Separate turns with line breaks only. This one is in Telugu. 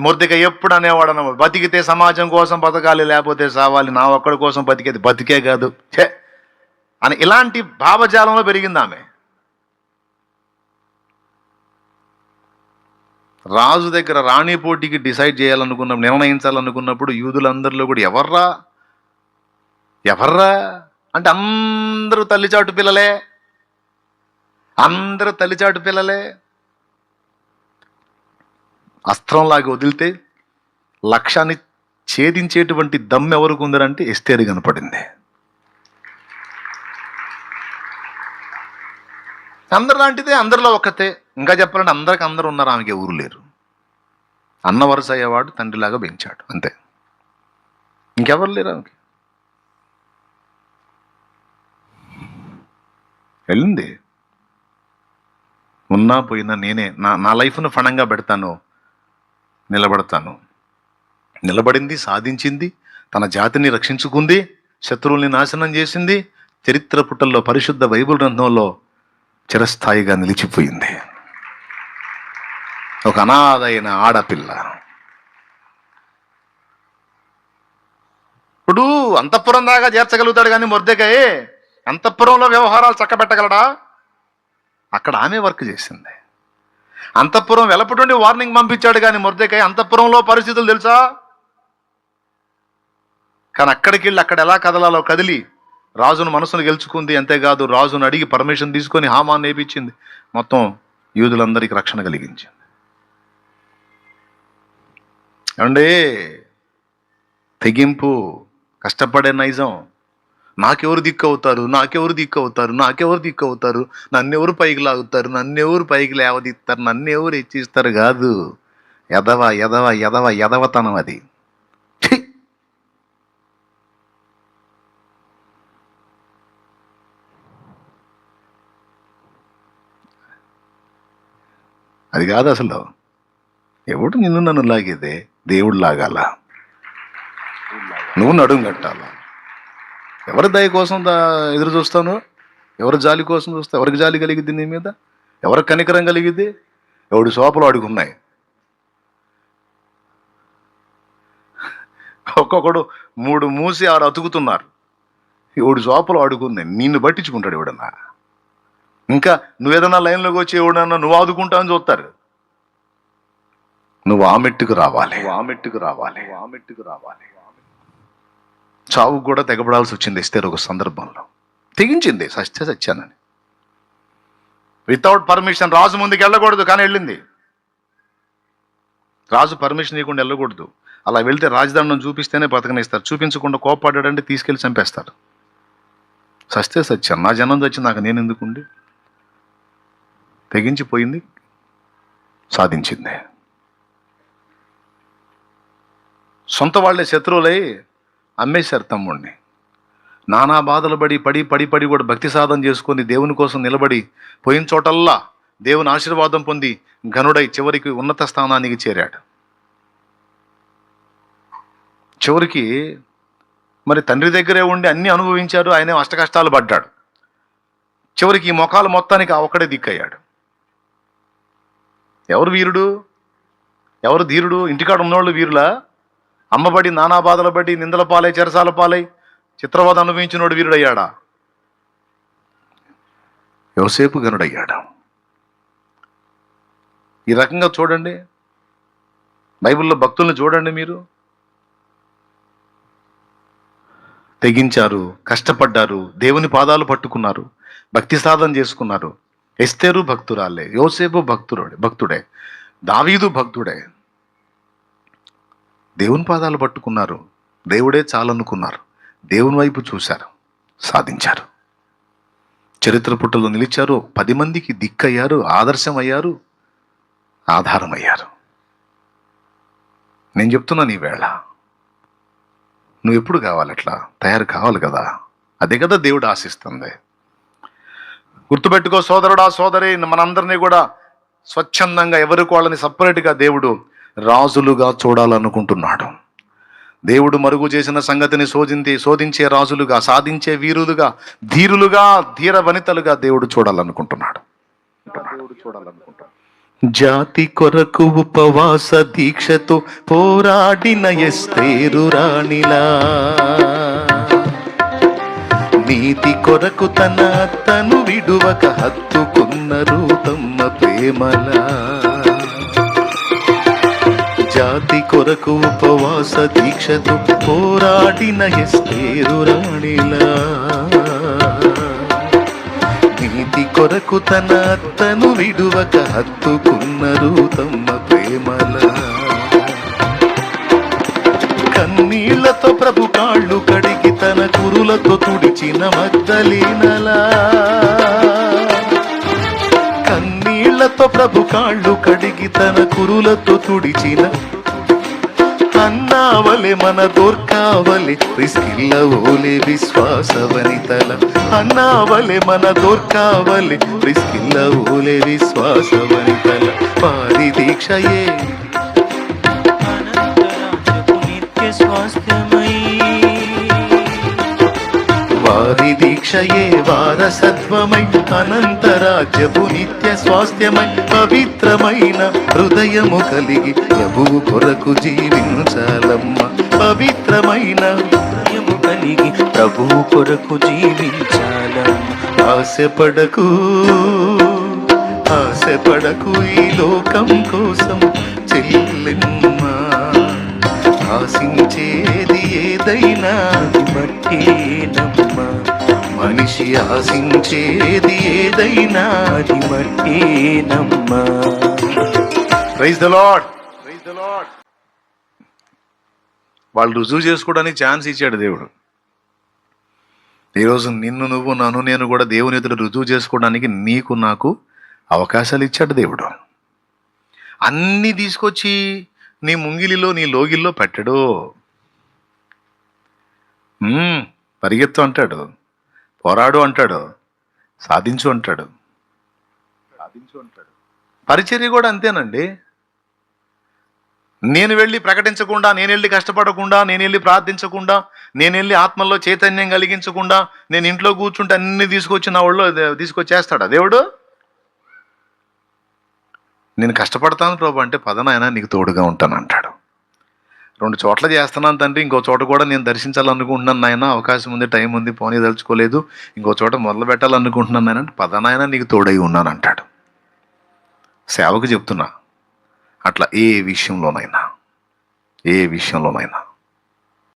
మురదిక ఎప్పుడు అనేవాడు అన్నమాట బతికితే సమాజం కోసం బతకాలి లేకపోతే సావాలి. నా ఒక్కడి కోసం బతికేది బతికే కాదు. ఛే! అని ఇలాంటి భావజాలంలో పెరిగింది ఆమె. రాజు దగ్గర రాణి పోటీకి డిసైడ్ చేయాలనుకున్నప్పుడు నిర్ణయించాలనుకున్నప్పుడు యూదులందరిలో కూడా ఎవర్రా? ఎవర్రా? అంటే అందరూ తల్లిచాటు పిల్లలే. అందరూ తల్లిచాటు పిల్లలే. అస్త్రంలాగా వదిలితే లక్ష్యాన్ని ఛేదించేటువంటి దమ్ ఎవరికి ఉందరంటే ఎస్తేరు కనపడింది. అందరు లాంటిదే అందరిలో ఒక్కతే. ఇంకా చెప్పాలంటే అందరికి అందరు ఉన్నారు ఆమెకి ఊరు లేరు. అన్న వరుస అయ్యేవాడు తండ్రిలాగా పెంచాడు అంతే. ఇంకెవరు లేరు ఆమెకి? వెళ్ళింది. ఉన్నా పోయినా నేనే నా నా లైఫ్ను ఫణంగా పెడతాను. నిలబడతాను. నిలబడింది సాధించింది తన జాతిని రక్షించుకుంది శత్రువుల్ని నాశనం చేసింది చరిత్ర పుటల్లో పరిశుద్ధ బైబుల్ గ్రంథంలో చిరస్థాయిగా నిలిచిపోయింది. ఒక అనాథైన ఆడపిల్ల. ఇప్పుడు అంతఃపురం దాకా చేర్చగలుగుతాడు కానీ మొర్దెకాయ అంతఃపురంలో వ్యవహారాలు చక్కబెట్టగలడా? అక్కడ ఆమె వర్క్ చేసింది. అంతఃపురం వెలపటుండి వార్నింగ్ పంపించాడు కానీ మొర్దెకాయ అంతఃపురంలో పరిస్థితులు తెలుసా? కానీ అక్కడికి వెళ్ళి అక్కడ ఎలా కదలాలో కదిలి రాజును మనసును గెలుచుకుంది అంతేకాదు రాజును అడిగి పర్మిషన్ తీసుకొని హామాన్ నేపించింది మొత్తం యూదులందరికీ రక్షణ కలిగించింది. అండి తెగింపు కష్టపడే నైజం. నాకెవరు దిక్కు అవుతారు నాకెవరు దిక్కు అవుతారు నాకెవరు దిక్కు అవుతారు నన్నెవరు పైకి లాగుతారు? నన్నెవరు పైకి లేవదీస్తారు? నన్నెవరు హెచ్చిస్తారు? కాదు. ఎదవ ఎదవ ఎదవ ఎదవతనం అది. అది కాదు అసలు. ఎవడు నిన్ను నన్ను లాగేదే? దేవుడు లాగాల? నువ్వు నడుము కట్టాలా? ఎవరి దయ కోసం దా ఎదురు చూస్తాను? ఎవరి జాలి కోసం చూస్తా? ఎవరికి జాలి కలిగిద్ది నీ మీద? ఎవరికి కనికరం కలిగిద్ది? ఎవడి సోపలు అడుగున్నాయి ఒక్కొక్కడు మూడు మూసి ఆరు అతుకుతున్నారు. ఎవడు సోపలు అడుగుంది నిన్ను పట్టించుకుంటాడు ఎవడన్నా? ఇంకా నువ్వేదన్నా లైన్లోకి వచ్చి ఎవడన్నా నువ్వు ఆదుకుంటా అని చూస్తారు. నువ్వు ఆ మెట్టుకు రావాలి. ఆ మెట్టుకు రావాలి. ఆ మెట్టుకు రావాలి. చావుకు కూడా తెగబడాల్సి వచ్చింది ఇస్తారు ఒక సందర్భంలో. తెగించింది సత్య సత్యానని. వితౌట్ పర్మిషన్ రాజు ముందుకు వెళ్ళకూడదు కానీ వెళ్ళింది. రాజు పర్మిషన్ ఇవ్వకుండా వెళ్ళకూడదు. అలా వెళ్తే రాజదండం చూపిస్తేనే బతకనిస్తారు. చూపించకుండా కోపాడాడంటే తీసుకెళ్ళి చంపేస్తారు. సస్తే సత్యం నా జనం తెచ్చి నాకు నేను ఎందుకుండి? తెగించిపోయింది సాధించింది. సొంత వాళ్ళే శత్రువులై అమ్మేశారు తమ్ముడిని నానా బాధలు పడి పడి పడి పడి కూడా భక్తి సాధన చేసుకొని దేవుని కోసం నిలబడి పోయిన చోటల్లా దేవుని ఆశీర్వాదం పొంది ఘనుడై చివరికి ఉన్నత స్థానానికి చేరాడు. చివరికి మరి తండ్రి దగ్గరే ఉండి అన్ని అనుభవించారు ఆయనే అష్ట కష్టాలు పడ్డాడు. చివరికి ఈ మొఖాలు మొత్తానికి ఆ ఒక్కడే దిక్కయ్యాడు. ఎవరు వీరుడు? ఎవరు ధీరుడు? ఇంటికాడ ఉన్నోళ్ళు వీరులా? అమ్మబడి నానా బడి నిందల పాలై చెరసాల పాలై చిత్రవాదం అనుభవించినోడు వీరుడయ్యాడా? యోసేపు గనుడయ్యాడు? ఈ రకంగా చూడండి. బైబిల్లో భక్తుల్ని చూడండి మీరు. తెగించారు కష్టపడ్డారు దేవుని పాదాలు పట్టుకున్నారు భక్తి సాధన చేసుకున్నారు. ఎస్తేరు భక్తురాలే యోసేపు భక్తుడే భక్తుడే దావీదు భక్తుడే. దేవుని పాదాలు పట్టుకున్నారు. దేవుడే చాలనుకున్నారు. దేవుని వైపు చూశారు. సాధించారు. చరిత్ర పుట్టలో నిలిచారు. పది మందికి దిక్కయ్యారు. ఆదర్శం అయ్యారు ఆధారం అయ్యారు నేను చెప్తున్నాను ఈవేళ నువ్వు ఎప్పుడు కావాలి అట్లా? తయారు కావాలి కదా. అదే కదా దేవుడు ఆశిస్తుంది. గుర్తుపెట్టుకో సోదరుడా సోదరి మనందరినీ కూడా స్వచ్ఛందంగా ఎవరికి వాళ్ళని సపరేట్గా దేవుడు రాజులుగా చూడాలనుకుంటున్నాడు. దేవుడు మరుగు చేసిన సంగతిని శోధించి శోధించే రాజులుగా సాధించే వీరులుగా ధీరులుగా ధీర వనితలుగా దేవుడు చూడాలనుకుంటున్నాడు. దేవుడు చూడాలనుకుంటున్నాడు జాతి కొరకు ఉపవాస దీక్షతో పోరాడిన ఎస్తేరు రాణిలా. నీతి కొరకు తన తను విడువక హత్తుకున్న రూపమ్మ ప్రేమలా. జాతి కొరకు ఉపవాస దీక్షతో పోరాడిన ఎస్తేరు రాణిలా. నీతి కొరకు తన అత్తను విడువక హత్తుకున్న తమ్మ ప్రేమల. కన్నీళ్ళతో ప్రభు కాళ్ళు కడిగి తన కురులతో తుడిచిన మద్దలీనలా కన్నీళ్ళతో ప్రభు కాళ్ళు కడిగి తన కురులతో తుడిచిన అన్నావలే మన దోర్కావలే రిస్కిల్ల ఓలే విశ్వాసవనితల. అన్నావలే మన దోర్కావలే రిస్కిల్ల ఓలే విశ్వాసవనితల. వారి దీక్షయే
స్వాస్థ
వారి దీక్షయే వారసత్వమై అనంతరాజ్యపు నిత్య స్వాస్థ్యమై పవిత్రమైన హృదయము కలిగి ప్రభువు కొరకు జీవించాలమ్మ. పవిత్రమైన
హృదయము కలిగి ప్రభువు కొరకు జీవించాలమ్మ.
ఆశపడకు ఆశపడకు ఈ లోకం కోసం చెల్లెమ్మ. ఆశించేది ఏదైనా
మట్టేనమ్మ
మనిషి ఆశించేది ఏదైనా
అది మట్టేనమ్మ
praise the Lord praise the Lord వాళ్ళు రుజువు చేసుకోవడానికి ఛాన్స్ ఇచ్చాడు దేవుడు. ఈరోజు నిన్ను నువ్వు నన్ను నేను కూడా దేవుని ఎదురు రుజువు చేసుకోవడానికి నీకు నాకు అవకాశాలు ఇచ్చాడు దేవుడు. అన్నీ తీసుకొచ్చి నీ ముంగిలిలో నీ లోగిల్లో పెట్టడు. పరిగెత్తు అంటాడు. పోరాడు అంటాడు. సాధించు అంటాడు. సాధించు అంటాడు. పరిచర్య కూడా అంతేనండి. నేను వెళ్ళి ప్రకటించకుండా నేను వెళ్ళి కష్టపడకుండా నేను వెళ్ళి ప్రార్థించకుండా నేను వెళ్ళి ఆత్మల్లో చైతన్యం కలిగించకుండా నేను ఇంట్లో కూర్చుంటే అన్ని తీసుకొచ్చి నా ఒళ్ళో తీసుకొచ్చేస్తాడా దేవుడు? నేను కష్టపడతాను ప్రభు అంటే పదనాయన నీకు తోడుగా ఉంటాను అంటాడు. రెండు చోట్ల చేస్తున్నాను తండ్రి. ఇంకో చోట కూడా నేను దర్శించాలనుకుంటున్నాను నాయన. అవకాశం ఉంది టైం ఉంది పోనీ దలుచుకోలేదు ఇంకో చోట మొదలు పెట్టాలనుకుంటున్నాను నాయన. పదనాయన నీకు తోడై ఉన్నాను అంటాడు. సేవకు చెప్తున్నా అట్లా ఏ విషయంలోనైనా ఏ విషయంలోనైనా